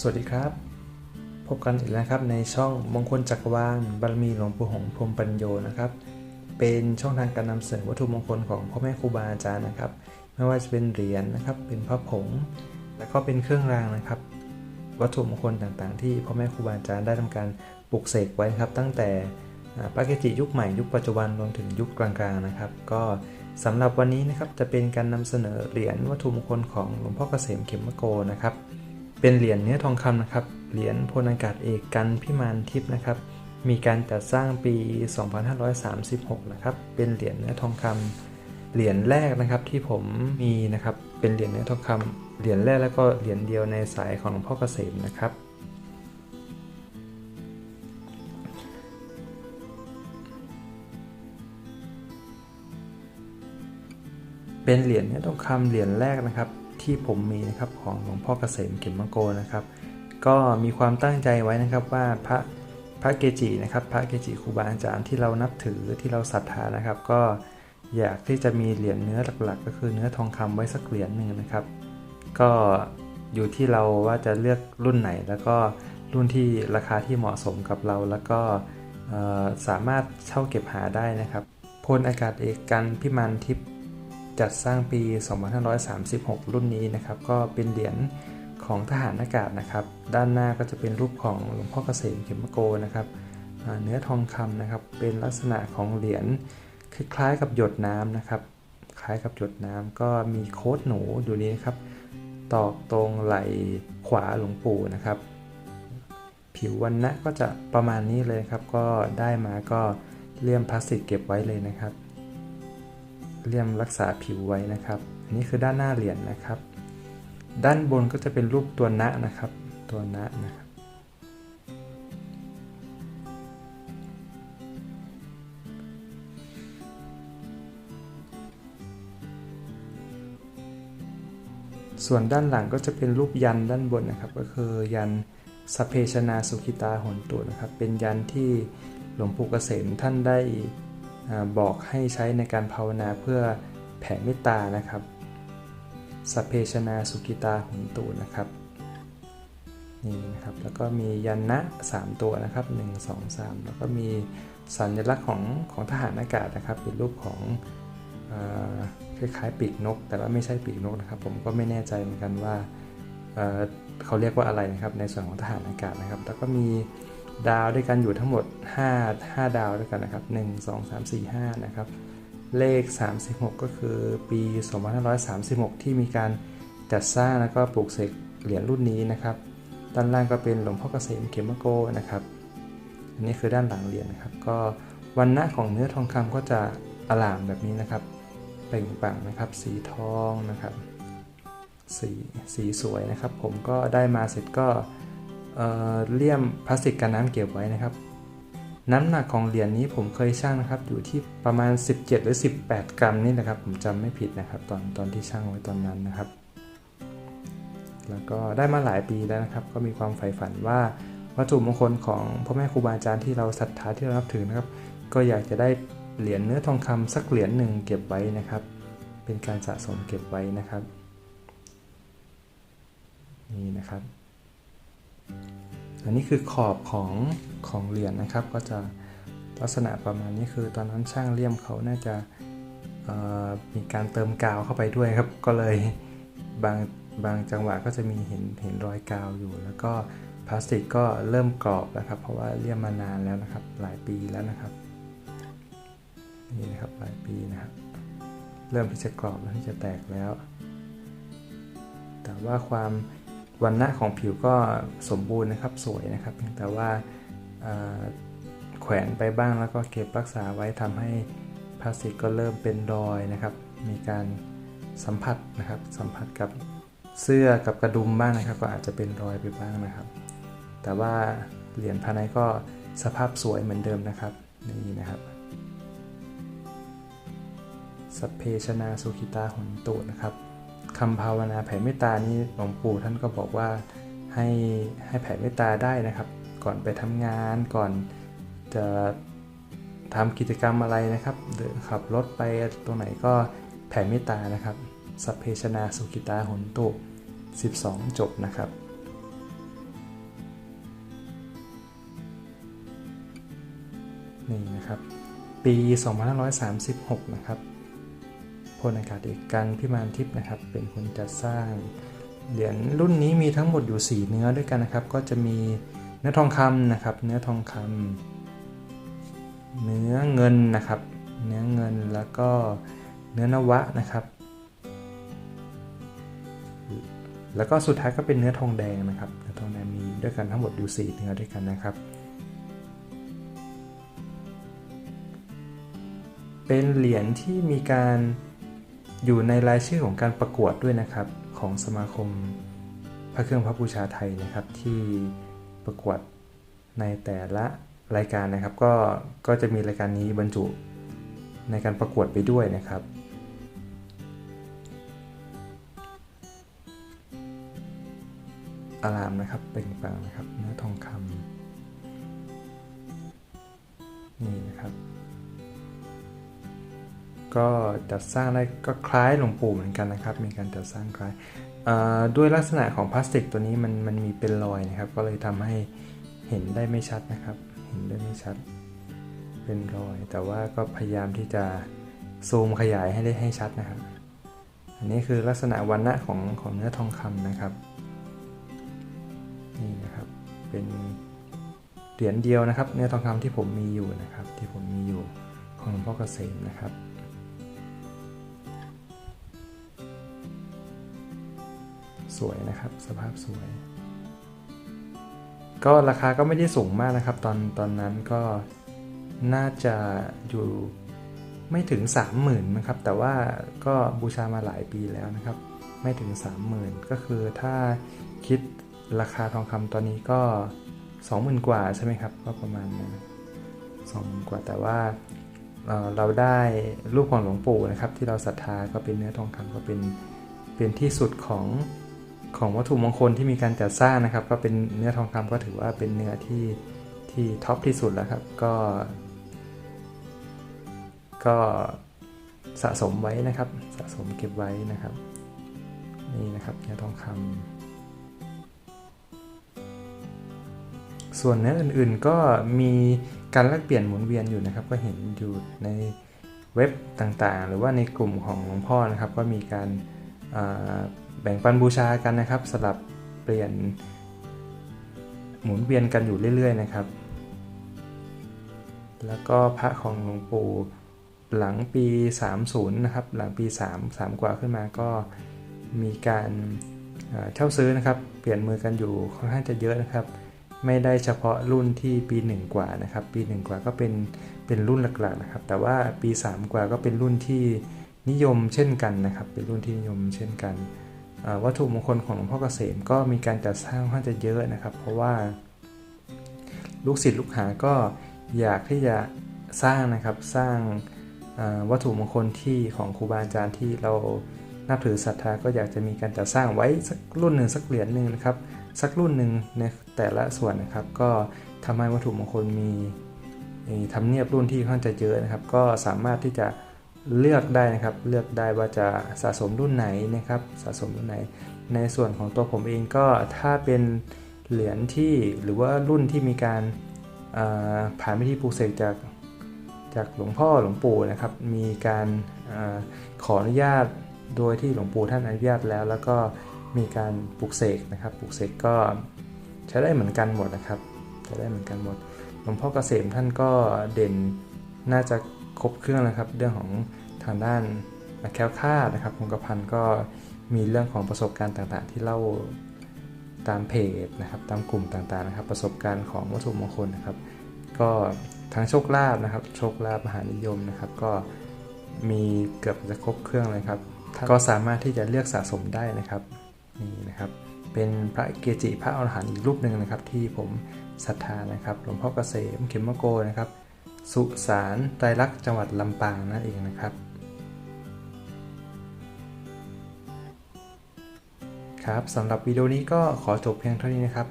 สวัสดีครับ พบกันอีกแล้วนะครับในช่องมงคลจักรวาลบารมีหลวงปู่หงพรมปัญโยนะครับ เป็นช่องทางการนำเสนอวัตถุมงคลของพ่อแม่ครูบาอาจารย์นะครับ ไม่ว่าจะเป็นเหรียญนะครับ เป็นพระผง แล้วก็เป็นเครื่องรางนะครับ วัตถุมงคลต่างๆ ที่พ่อแม่ครูบาอาจารย์ได้ทำการปลุกเสกไว้ครับ ตั้งแต่พระเกจิยุคใหม่ยุคปัจจุบันรวมถึงยุคกลางๆนะครับ ก็สำหรับวันนี้นะครับจะเป็นการนำเสนอเหรียญวัตถุมงคลของหลวงพ่อเกษมเขมโกนะครับ เป็นเหรียญเนื้อทองคำนะครับ เหรียญพลอากาศเอกกันพิมานทิพย์นะครับ มีการจัดสร้างปี 2536 นะครับ เป็นเหรียญเนื้อทองคำเหรียญแรกนะครับที่ผมมีนะครับ เป็นเหรียญเนื้อทองคำเหรียญแรกแล้วก็เหรียญเดียวในสายของหลวงพ่อเกษมนะครับ เป็นเหรียญเนื้อทองคำเหรียญแรกนะครับ ที่ผมมีนะครับของหลวงพ่อเกษมเข็มมังโกนะครับ ก็มีความตั้งใจไว้นะครับว่าพระพระเกจินะครับ พระเกจิครูบาอาจารย์ที่เรานับถือที่เราศรัทธานะครับ ก็อยากที่จะมีเหรียญเนื้อหลักๆ ก็คือเนื้อทองคำไว้สักเหรียญหนึ่งนะครับ ก็อยู่ที่เราว่าจะเลือกรุ่นไหน แล้วก็รุ่นที่ราคาที่เหมาะสมกับเรา แล้วก็สามารถเช่าเก็บหาได้นะครับพลอากาศเอกกันพิมานทิพย์ จัดสร้างปี 2536 รุ่นนี้นะครับ ก็เป็นเหรียญของทหารอากาศนะครับ ด้านหน้าก็จะเป็นรูปของหลวงพ่อเกษมเขมโกนะครับเนื้อทองคำนะครับ เป็นลักษณะของเหรียญคล้ายๆกับหยดน้ำนะครับ คล้ายกับหยดน้ำก็มีโค้ดหนูอยู่นี้นะครับ ตอกตรงไหล่ขวาหลวงปู่นะครับ ผิววันนะก็จะประมาณนี้เลยครับ ก็ได้มาก็เลี่ยมพลาสติกเก็บไว้เลยนะครับ เลี่ยมรักษาผิวไว้นะครับอันนี้คือด้านหน้าเหรียญนะครับ ด้านบนก็จะเป็นรูปตัวนะนะครับ ตัวนะนะครับส่วนด้านหลังก็จะเป็นรูปยันด้านบนนะครับ ก็คือยันสเพชนาสุขิตาหนตุนะครับ เป็นยันที่หลวงปู่เกษมท่านได้ บอกให้ใช้ในการภาวนาเพื่อแผ่เมตตานะครับสพเพชนาสุกิตาหุนตูนะครับนี่นะครับแล้วก็มียันนะ 3 ตัวนะครับ 1 2 3 แล้วก็มีสัญลักษณ์ของของทหารอากาศนะครับ เป็นรูปของคล้ายๆปีกนก แต่ว่าไม่ใช่ปีกนกนะครับ ผมก็ไม่แน่ใจเหมือนกันว่าเเขาเรียกว่าอะไรนะครับในส่วนของทหารอากาศนะครับ แล้วก็มี ดาวด้วยกันอยู่ทั้งหมด 5 5 ดาวด้วยกันนะครับ 1 2 3 4 5 นะครับ เลข 36 ก็คือปี 2536 ที่มีการจัดสร้างแล้วก็ปลูกเสกเหรียญรุ่นนี้นะครับ ด้านล่างก็เป็นหลวงพ่อเกษมเขมโกนะครับ อันนี้คือด้านหลังเหรียญนะครับ ก็วันณะของเนื้อทองคำก็จะอลามแบบนี้นะครับ เปล่งปลั่งนะครับ สีทองนะครับ สีสีสวยนะครับ ผมก็ได้มาเสร็จก็ เเลี่ยมพลาสติกกันน้ำเก็บไว้นะครับ น้ำหนักของเหรียญนี้ผมเคยชั่งนะครับ อยู่ที่ประมาณ 17 หรือ 18 กรัมนี่นะครับ ผมจำไม่ผิดนะครับ ตอนตอนที่ชั่งไว้ตอนนั้นนะครับ แล้วก็ได้มาหลายปีแล้วนะครับ ก็มีความใฝ่ฝันว่าวัตถุมงคลของพ่อแม่ครูบาอาจารย์ที่เราศรัทธาที่เรานับถือนะครับ ก็อยากจะได้เหรียญเนื้อทองคำสักเหรียญหนึ่งเก็บไว้นะครับ เป็นการสะสมเก็บไว้นะครับ นี่นะครับ อันนี้คือขอบของของเหรียญนะครับ ก็จะลักษณะประมาณนี้คือตอนนั้นช่างเลี่ยมเขาน่าจะมีการเติมกาวเข้าไปด้วยครับ ก็เลยบางบางจังหวะก็จะมีเห็นเห็นรอยกาวอยู่ แล้วก็พลาสติกก็เริ่มกรอบแล้วครับ เพราะว่าเลี่ยมมานานแล้วนะครับ หลายปีแล้วนะครับนี่นะครับหลายปีนะครับ เริ่มที่จะกรอบแล้วที่จะแตกแล้ว แต่ว่าความ วันหน้าของผิวก็สมบูรณ์นะครับสวยนะครับเพียงแต่ว่าแขวนไปบ้างแล้วก็เก็บรักษาไว้ทำให้พลาสติกก็เริ่มเป็นรอยนะครับ มีการสัมผัสนะครับสัมผัสกับเสื้อกับกระดุมบ้างนะครับ ก็อาจจะเป็นรอยไปบ้างนะครับ แต่ว่าเหรียญภายในก็สภาพสวยเหมือนเดิมนะครับนี่นะครับสเพชนาสุขิตาหุนตุนะครับ คำภาวนาแผ่เมตตานี้หลวงปู่ท่านก็บอกว่าให้ให้แผ่เมตตาได้นะครับ ก่อนไปทำงานก่อนจะทำกิจกรรมอะไรนะครับหรือขับรถไปตรงไหนก็แผ่เมตตานะครับ สัพเพชนาสุขิตาหนตุ 12 จบนะครับนี่นะครับ ปี 2536 นะครับ พลอากาศเอกกันพิมานทิพย์นะครับ เป็นคนจัดสร้าง เหรียญรุ่นนี้มีทั้งหมดอยู่ 4 เนื้อด้วยกันนะครับ ก็จะมีเนื้อทองคำนะครับ เนื้อทองคำเนื้อเงินนะครับ เนื้อเงินแล้วก็เนื้อนวะนะครับ แล้วก็สุดท้ายก็เป็นเนื้อทองแดงนะครับ เนื้อทองแดงมีด้วยกันทั้งหมดอยู่ 4 เนื้อด้วยกันนะครับเป็นเหรียญที่มีการ อยู่ในรายชื่อของการประกวดด้วยนะครับของสมาคมพระเครื่องพระบูชาไทยนะครับ ที่ประกวดในแต่ละรายการนะครับ ก็ก็จะมีรายการนี้บรรจุในการประกวดไปด้วยนะครับ อารามนะครับเปล่งปลังนะครับเนื้อทองคำนี่นะครับ ก็จัดสร้างได้ก็คล้ายหลวงปู่เหมือนกันนะครับ มีการจัดสร้างคล้ายด้วยลักษณะของพลาสติกตัวนี้มันมันมีเป็นรอยนะครับ ก็เลยทำให้เห็นได้ไม่ชัดนะครับ เห็นได้ไม่ชัด เป็นรอย แต่ว่าก็พยายามที่จะซูมขยายให้ได้ให้ชัดนะครับ อันนี้คือลักษณะวันณะของของเนื้อทองคำนะครับ นี่นะครับ เป็นเหรียญเดียวนะครับ เนื้อทองคำที่ผมมีอยู่นะครับ ที่ผมมีอยู่ของหลวงพ่อเกษมนะครับ สวยนะครับ สภาพสวย ก็ราคาก็ไม่ได้สูงมากนะครับ ตอนตอนนั้นก็น่าจะอยู่ไม่ถึง 30,000นะครับ แต่ว่าก็บูชามาหลายปีแล้วนะครับ ไม่ถึง 30,000 ก็คือถ้าคิดราคาทองคำตอนนี้ก็ 20,000 กว่าใช่ไหมครับ ก็ประมาณนั้นสองกว่าแต่ว่าเเราได้รูปของหลวงปู่นะครับ ที่เราศรัทธาก็เป็นเนื้อทองคำก็เป็นเป็นที่สุดของ ของวัตถุมงคลที่มีการจัดสร้างนะครับ ก็เป็นเนื้อทองคำก็ถือว่าเป็นเนื้อที่ที่ท็อปที่สุดแล้วครับ ก็ ก็สะสมไว้นะครับ สะสมเก็บไว้นะครับ นี่นะครับเนื้อทองคำส่วนเนื้ออื่นๆก็มีการแลกเปลี่ยนหมุนเวียนอยู่นะครับ ก็เห็นอยู่ในเว็บต่างๆ หรือว่าในกลุ่มของหลวงพ่อนะครับ ก็มีการ แบ่งปันบูชากันนะครับ สลับเปลี่ยนหมุนเวียนกันอยู่เรื่อย ๆ นะครับ แล้วก็พระของหลวงปู่หลังปี 30 นะครับ หลังปี 3 3 กว่าขึ้นมาก็มีการเช่าซื้อนะครับ เปลี่ยนมือกันอยู่ค่อนข้างจะเยอะนะครับ ไม่ได้เฉพาะรุ่นที่ปี 1 กว่านะครับ ปี 1 กว่าก็เป็นเป็นรุ่นหลักๆนะครับ แต่ว่าปี 3 กว่าก็เป็นรุ่นที่นิยมเช่นกันนะครับ เป็นรุ่นที่นิยมเช่นกัน วัตถุมงคลของหลวงพ่อเกษมก็มีการจัดสร้างค่อนจะเยอะนะครับ เพราะว่า ลูกศิษย์ลูกหาก็อยากที่จะสร้างนะครับสร้างวัตถุมงคลที่ของครูบาอาจารย์ที่เรานับถือศรัทธาก็อยากจะมีการจัดสร้างไว้สักรุ่นหนึ่งสักเหรียญหนึ่งนะครับสักรุ่นหนึ่งในแต่ละส่วนนะครับ ก็ทำให้วัตถุมงคลมีทำเนียบรุ่นที่ค่อนจะเยอะนะครับ ก็สามารถที่จะ เลือกได้นะครับ เลือกได้ว่าจะสะสมรุ่นไหนนะครับ สะสมรุ่นไหน ในส่วนของตัวผมเองก็ถ้าเป็นเหรียญที่หรือว่ารุ่นที่มีการผ่านพิธีปลูกเสกจากจากหลวงพ่อหลวงปู่นะครับ มีการอขออนุญาตโดยที่หลวงปู่ท่านอนุญาตแล้ว แล้วก็มีการปลูกเสกนะครับปลูกเสกก็ใช้ได้เหมือนกันหมดนะครับใช้ได้เหมือนกันหมด หลวงพ่อเกษมท่านก็เด่นน่าจะ ครบเครื่องนะครับ เรื่องของทางด้านแคลคลาดนะครับคงกระพันก็มีเรื่องของประสบการณ์ต่างๆ ที่เล่าตามเพจนะครับ ตามกลุ่มต่างๆนะครับ ประสบการณ์ของวัตถุมงคลนะครับ ก็ทั้งโชคลาภนะครับ โชคลาภมหานิยมนะครับ ก็มีเกือบจะครบเครื่องเลยครับ ก็สามารถที่จะเลือกสะสมได้นะครับนี่นะครับเป็นพระเกจิพระอรหันต์อีกรูปหนึ่งนะครับ ที่ผมศรัทธานะครับหลวงพ่อเกษมเขมมโกนะครับ สุสานไตรลักษณ์จังหวัดลำปางนั่นเองนะครับ ครับสำหรับวิดีโอนี้ก็ขอจบเพียงเท่านี้นะครับ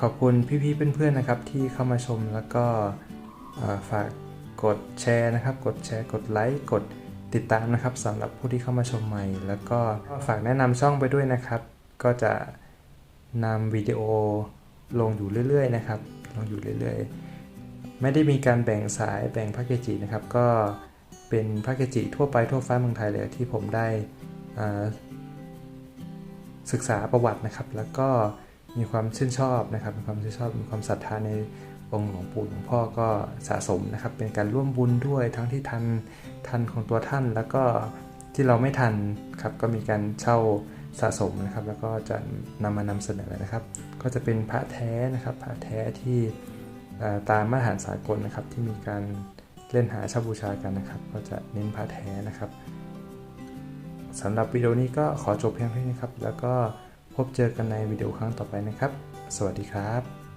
ขอบคุณพี่ๆเพื่อนๆนะครับ ที่เข้ามาชมแล้วก็ฝากกดแชร์นะครับ กดแชร์ กดไลค์กดติดตามนะครับสำหรับผู้ที่เข้ามาชมใหม่ แล้วก็ฝากแนะนำช่องไปด้วยนะครับ ก็จะนำวิดีโอลงอยู่เรื่อยๆนะครับลงอยู่เรื่อยๆ ไม่ได้มีการแบ่งสายแบ่งพระเกจินะครับ ก็เป็นพระเกจิทั่วไปทั่วฟ้าเมืองไทยเลยที่ผมได้ศึกษาประวัตินะครับ แล้วก็มีความชื่นชอบนะครับมีความชื่นชอบมีความศรัทธาในองค์หลวงปู่หลวงพ่อก็สะสมนะครับ เป็นการร่วมบุญด้วยทั้งที่ทันทันของตัวท่าน แล้วก็ที่เราไม่ทันครับก็มีการเช่าสะสมนะครับ แล้วก็จะนำมานำเสนอนะครับ ก็จะเป็นพระแท้นะครับ พระแท้ที่ ตามมาตรฐานสากลนะครับที่มีการเล่นหาเช่าบูชากันนะครับ ก็จะเน้นพระแท้นะครับสำหรับวิดีโอนี้ก็ขอจบเพียงเท่านี้ครับ แล้วก็พบเจอกันในวิดีโอครั้งต่อไปนะครับ สวัสดีครับ